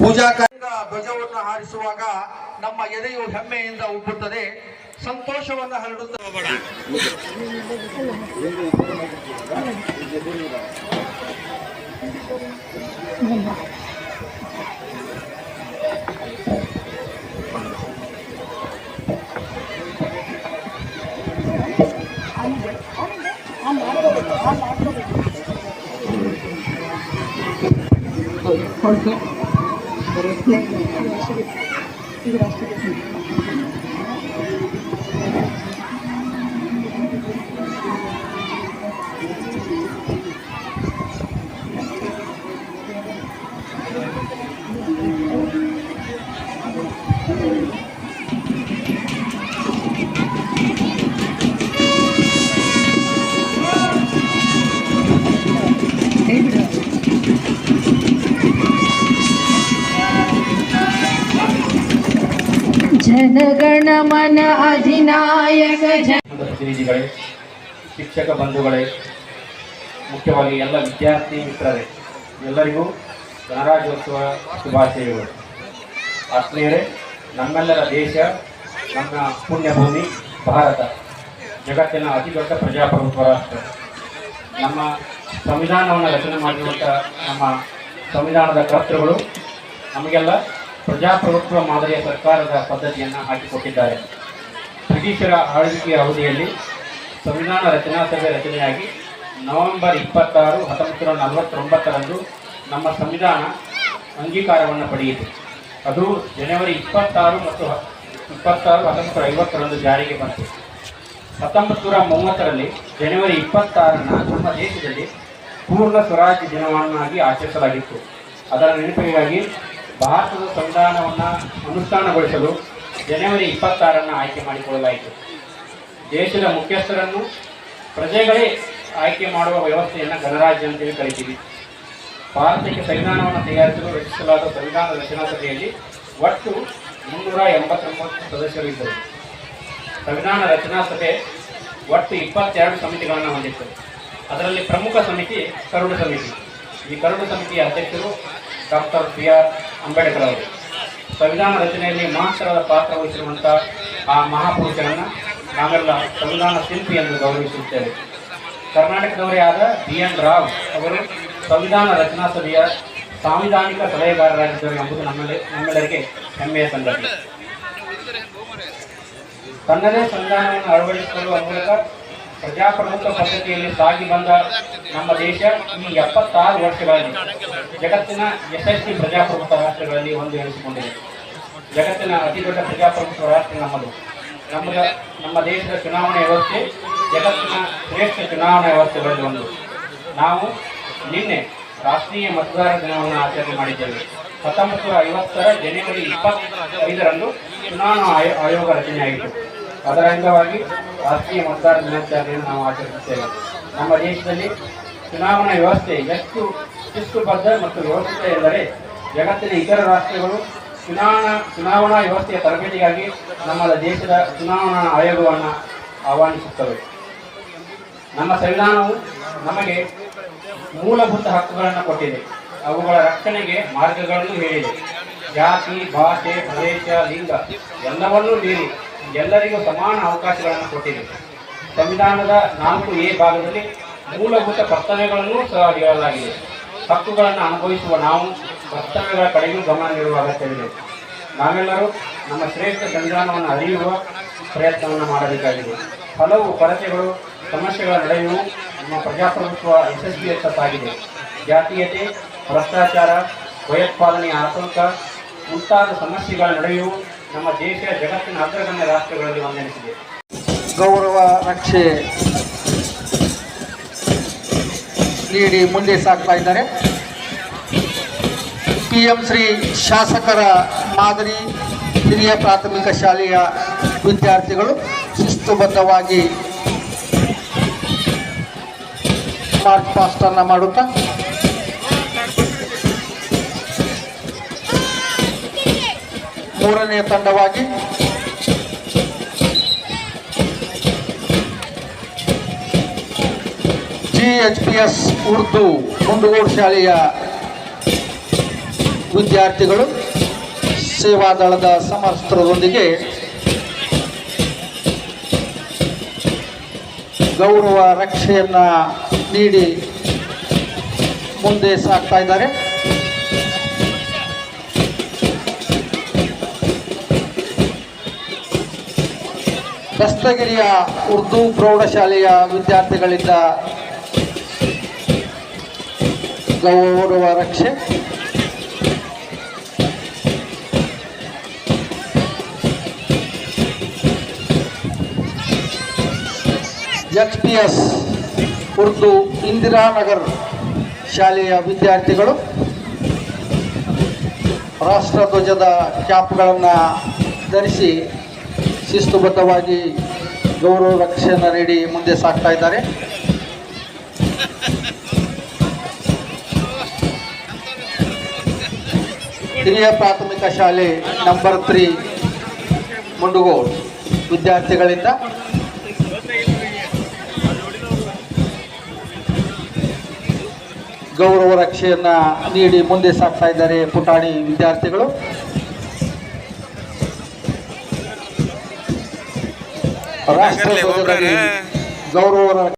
ಪೂಜಾ ಕಾರ್ಯದ ಧ್ವಜವನ್ನು ಹಾರಿಸುವಾಗ ನಮ್ಮ ಎದೆಯು ಹೆಮ್ಮೆಯಿಂದ ಉಬ್ಬುತ್ತದೆ. ಸಂತೋಷವನ್ನು por el pleno. Gracias. Jana Gana Mana ಅಧಿನಾಯಕ ಪ್ರತಿನಿಧಿಗಳೇ, ಶಿಕ್ಷಕ ಬಂಧುಗಳೇ, ಮುಖ್ಯವಾಗಿ ಎಲ್ಲ ವಿದ್ಯಾರ್ಥಿ ಮಿತ್ರರೇ, ಎಲ್ಲರಿಗೂ ಗಣರಾಜ್ಯೋತ್ಸವ ಶುಭಾಶಯಗಳು. ಆತ್ಮೀಯರೇ, ನಮ್ಮೆಲ್ಲರ ದೇಶ, ನಮ್ಮ ಪುಣ್ಯಭೂಮಿ ಭಾರತ, ಜಗತ್ತಿನ ಅತಿ ದೊಡ್ಡ ಪ್ರಜಾಪ್ರಭುತ್ವ ರಾಷ್ಟ್ರ. ನಮ್ಮ ಸಂವಿಧಾನವನ್ನು ರಚನೆ ಮಾಡಿರುವಂಥ ನಮ್ಮ ಸಂವಿಧಾನದ ಕರ್ತೃಗಳು ನಮಗೆಲ್ಲ ಪ್ರಜಾಪ್ರಭುತ್ವ ಮಾದರಿಯ ಸರ್ಕಾರದ ಪದ್ಧತಿಯನ್ನು ಹಾಕಿಕೊಟ್ಟಿದ್ದಾರೆ. ಬ್ರಿಟಿಷರ ಆಳ್ವಿಕೆಯ ಅವಧಿಯಲ್ಲಿ ಸಂವಿಧಾನ ರಚನಾ ಸಭೆ ರಚನೆಯಾಗಿ ನವೆಂಬರ್ ಇಪ್ಪತ್ತಾರು ಹತ್ತೊಂಬತ್ತು ನೂರ ನಲವತ್ತೊಂಬತ್ತರಂದು ನಮ್ಮ ಸಂವಿಧಾನ ಅಂಗೀಕಾರವನ್ನು ಪಡೆಯಿತು. ಅದು ಜನವರಿ ಇಪ್ಪತ್ತಾರು ಮತ್ತು ಇಪ್ಪತ್ತಾರು ಹತ್ತೊಂಬತ್ತು ನೂರ ಐವತ್ತರಂದು ಜಾರಿಗೆ ಬಂತು. ಹತ್ತೊಂಬತ್ತು ನೂರ ಮೂವತ್ತರಲ್ಲಿ ಜನವರಿ ಇಪ್ಪತ್ತಾರನ ನಮ್ಮ ದೇಶದಲ್ಲಿ ಪೂರ್ಣ ಸ್ವರಾಜ್ಯ ದಿನವನ್ನಾಗಿ ಆಚರಿಸಲಾಗಿತ್ತು. ಅದರ ನೆನಪಿಗಾಗಿ ಭಾರತದ ಸಂವಿಧಾನವನ್ನು ಅನುಷ್ಠಾನಗೊಳಿಸಲು ಜನವರಿ ಇಪ್ಪತ್ತಾರನ್ನು ಆಯ್ಕೆ ಮಾಡಿಕೊಳ್ಳಲಾಯಿತು. ದೇಶದ ಮುಖ್ಯಸ್ಥರನ್ನು ಪ್ರಜೆಗಳೇ ಆಯ್ಕೆ ಮಾಡುವ ವ್ಯವಸ್ಥೆಯನ್ನು ಗಣರಾಜ್ಯ ಅಂತೇಳಿ ಕರಿತೀವಿ. ಭಾರತಕ್ಕೆ ಸಂವಿಧಾನವನ್ನು ತಯಾರಿಸಲು ರಚಿಸಲಾದ ಸಂವಿಧಾನ ರಚನಾ ಸಭೆಯಲ್ಲಿ ಒಟ್ಟು ಮುನ್ನೂರ ಎಂಬತ್ತೊಂಬತ್ತು ಸದಸ್ಯರು ಇದ್ದರು. ಸಂವಿಧಾನ ರಚನಾ ಸಭೆ ಒಟ್ಟು ಇಪ್ಪತ್ತೆರಡು ಸಮಿತಿಗಳನ್ನು ಹೊಂದಿತ್ತು. ಅದರಲ್ಲಿ ಪ್ರಮುಖ ಸಮಿತಿ ಕರಡು ಸಮಿತಿ. ಈ ಕರುಡು ಸಮಿತಿಯ ಅಧ್ಯಕ್ಷರು ಡಾಕ್ಟರ್ ಪಿ ಆರ್ ಅಂಬೇಡ್ಕರ್ ಅವರು ಸಂವಿಧಾನ ರಚನೆಯಲ್ಲಿ ಮಹತ್ತರದ ಪಾತ್ರ ವಹಿಸಿರುವಂಥ ಆ ಮಹಾಪುರುಷರನ್ನು ನಾವೆಲ್ಲ ಸಂವಿಧಾನ ಶಿಲ್ಪಿ ಎಂದು ಗೌರವಿಸುತ್ತೇವೆ ಕರ್ನಾಟಕದವರೇ ಆದ ಬಿ ಎನ್ ರಾವ್ ಅವರು ಸಂವಿಧಾನ ರಚನಾ ಸಭೆಯ ಸಾಂವಿಧಾನಿಕ ಸಲಹೆಗಾರರಾಗಿದ್ದರು ಎಂಬುದು ನಮ್ಮೆಲ್ಲ ನಮ್ಮೆಲ್ಲರಿಗೆ ಹೆಮ್ಮೆಯ ಸಂಗತಿ ತನ್ನದೇ ಸಂವಿಧಾನವನ್ನು ಅಳವಡಿಸಿಕೊಳ್ಳುವ ಮೂಲಕ ಪ್ರಜಾಪ್ರಭುತ್ವ ಪದ್ಧತಿಯಲ್ಲಿ ಸಾಗಿ ಬಂದ ನಮ್ಮ ದೇಶ ಈ ಎಪ್ಪತ್ತಾರು ವರ್ಷಗಳಲ್ಲಿ ಜಗತ್ತಿನ ಯಶಸ್ವಿ ಪ್ರಜಾಪ್ರಭುತ್ವ ರಾಷ್ಟ್ರಗಳಲ್ಲಿ ಒಂದು ಎನಿಸಿಕೊಂಡಿದೆ. ಜಗತ್ತಿನ ಅತಿ ದೊಡ್ಡ ಪ್ರಜಾಪ್ರಭುತ್ವ ರಾಷ್ಟ್ರ ನಮ್ಮದು. ನಮ್ಮ ನಮ್ಮ ದೇಶದ ಚುನಾವಣೆ ವ್ಯವಸ್ಥೆ ಜಗತ್ತಿನ ಶ್ರೇಷ್ಠ ಚುನಾವಣಾ ವ್ಯವಸ್ಥೆಗಳಲ್ಲಿ ಒಂದು. ನಾವು ನಿನ್ನೆ ರಾಷ್ಟ್ರೀಯ ಮತದಾರರ ದಿನವನ್ನು ಆಚರಣೆ ಮಾಡಿದ್ದೇವೆ. ಹತ್ತೊಂಬತ್ತು ನೂರ ಐವತ್ತರ ಜನವರಿ ಇಪ್ಪತ್ತೈದರಂದು ಚುನಾವಣಾ ಆಯೋ, ಆಯೋಗ ರಚನೆಯಾಯಿತು ಅದರ ಅಂಗವಾಗಿ ರಾಷ್ಟ್ರೀಯ ಮತದಾರ ದಿನಾಚರಣೆಯನ್ನು ನಾವು ಆಚರಿಸುತ್ತೇವೆ. ನಮ್ಮ ದೇಶದಲ್ಲಿ ಚುನಾವಣಾ ವ್ಯವಸ್ಥೆ ಎಷ್ಟು ಶಿಸ್ತುಬದ್ಧ ಮತ್ತು ವ್ಯವಸ್ಥಿತ ಎಂದರೆ ಜಗತ್ತಿನ ಇತರ ರಾಷ್ಟ್ರಗಳು ಚುನಾವಣಾ ಚುನಾವಣಾ ವ್ಯವಸ್ಥೆಯ ತರಬೇತಿಗಾಗಿ ನಮ್ಮ ದೇಶದ ಚುನಾವಣಾ ಆಯೋಗವನ್ನು ಆಹ್ವಾನಿಸುತ್ತವೆ. ನಮ್ಮ ಸಂವಿಧಾನವು ನಮಗೆ ಮೂಲಭೂತ ಹಕ್ಕುಗಳನ್ನು ಕೊಟ್ಟಿದೆ. ಅವುಗಳ ರಕ್ಷಣೆಗೆ ಮಾರ್ಗಗಳನ್ನು ಹೇಳಿದೆ. ಜಾತಿ, ಭಾಷೆ, ಪ್ರದೇಶ, ಲಿಂಗ ಎಲ್ಲವನ್ನೂ ಮೀರಿ ಎಲ್ಲರಿಗೂ ಸಮಾನ ಅವಕಾಶಗಳನ್ನು ಕೊಟ್ಟಿದೆ. ಸಂವಿಧಾನದ ನಾಲ್ಕು ಎ ಭಾಗದಲ್ಲಿ ಮೂಲಭೂತ ಕರ್ತವ್ಯಗಳನ್ನು ಸಹ ಹೇಳಲಾಗಿದೆ. ಹಕ್ಕುಗಳನ್ನು ಅನುಭವಿಸುವ ನಾವು ಕರ್ತವ್ಯಗಳ ಕಡೆಗೂ ಗಮನ ನೀಡುವ ಅಗತ್ಯವಿದೆ. ನಾವೆಲ್ಲರೂ ನಮ್ಮ ಶ್ರೇಷ್ಠ ಸಂವಿಧಾನವನ್ನು ಅರಿಯುವ ಪ್ರಯತ್ನವನ್ನು ಮಾಡಬೇಕಾಗಿದೆ. ಹಲವು ಕೊರತೆಗಳು, ಸಮಸ್ಯೆಗಳ ನಡುವೆಯೂ ನಮ್ಮ ಪ್ರಜಾಪ್ರಭುತ್ವ ಯಶಸ್ವಿಯತ್ತಾಗಿದೆ ಜಾತೀಯತೆ, ಭ್ರಷ್ಟಾಚಾರ ಭಯೋತ್ಪಾದನೆಯ ಆತಂಕ ಮುಂತಾದ ಸಮಸ್ಯೆಗಳ ನಡುವೆಯೂ ನಮ್ಮ ದೇಶ ಜಗತ್ತಿನ ಅಗ್ರಗಣ್ಯ ರಾಷ್ಟ್ರಗಳಲ್ಲಿ ಒಂದೆನಿಸಿದೆ. ಗೌರವ, ರಕ್ಷೆ ನೀಡಿ ಮುಂದೆ ಸಾಗ್ತಾ ಇದ್ದಾರೆ. ಪಿ ಎಂ ಶ್ರೀ ಶಾಸಕರ ಮಾದರಿ ಹಿರಿಯ ಪ್ರಾಥಮಿಕ ಶಾಲೆಯ ವಿದ್ಯಾರ್ಥಿಗಳು ಶಿಸ್ತುಬದ್ಧವಾಗಿ ಮಾರ್ಚ್ ಪಾಸ್ಟನ್ನು ಮಾಡುತ್ತಾ ಮೂರನೇ ತಂಡವಾಗಿ G H P S Urdu Mundgod ಶಾಲೆಯ ವಿದ್ಯಾರ್ಥಿಗಳು ಸೇವಾದಳದ ಸಮಸ್ತ್ರದೊಂದಿಗೆ ಗೌರವ ರಕ್ಷೆಯನ್ನು ನೀಡಿ ಮುಂದೆ ಸಾಗ್ತಾ ಇದ್ದಾರೆ. ದಸ್ತಗಿರಿಯ ಉರ್ದು ಪ್ರೌಢಶಾಲೆಯ ವಿದ್ಯಾರ್ಥಿಗಳಿಂದ ಗೌರವ ರಕ್ಷೆ. H P S Urdu Indiranagar ಶಾಲೆಯ ವಿದ್ಯಾರ್ಥಿಗಳು ರಾಷ್ಟ್ರಧ್ವಜದ ಕ್ಯಾಪ್ಗಳನ್ನು ಧರಿಸಿ ಶಿಸ್ತುಬದ್ಧವಾಗಿ ಗೌರವ ರಕ್ಷೆಯನ್ನು ನೀಡಿ ಮುಂದೆ ಸಾಗ್ತಾ ಇದ್ದಾರೆ. ಹಿರಿಯ ಪ್ರಾಥಮಿಕ ಶಾಲೆ ನಂಬರ್ ತ್ರೀ ಮುಂಡುಗೋ ವಿದ್ಯಾರ್ಥಿಗಳಿಂದ. ಗೌರವ ರಕ್ಷೆಯನ್ನು ನೀಡಿ ಮುಂದೆ ಸಾಗ್ತಾ ಇದ್ದಾರೆ ಪುಟಾಣಿ ವಿದ್ಯಾರ್ಥಿಗಳು. ರಾಷ್ಟ್ರಧ್ವಜದಲ್ಲಿ ಗೌರವ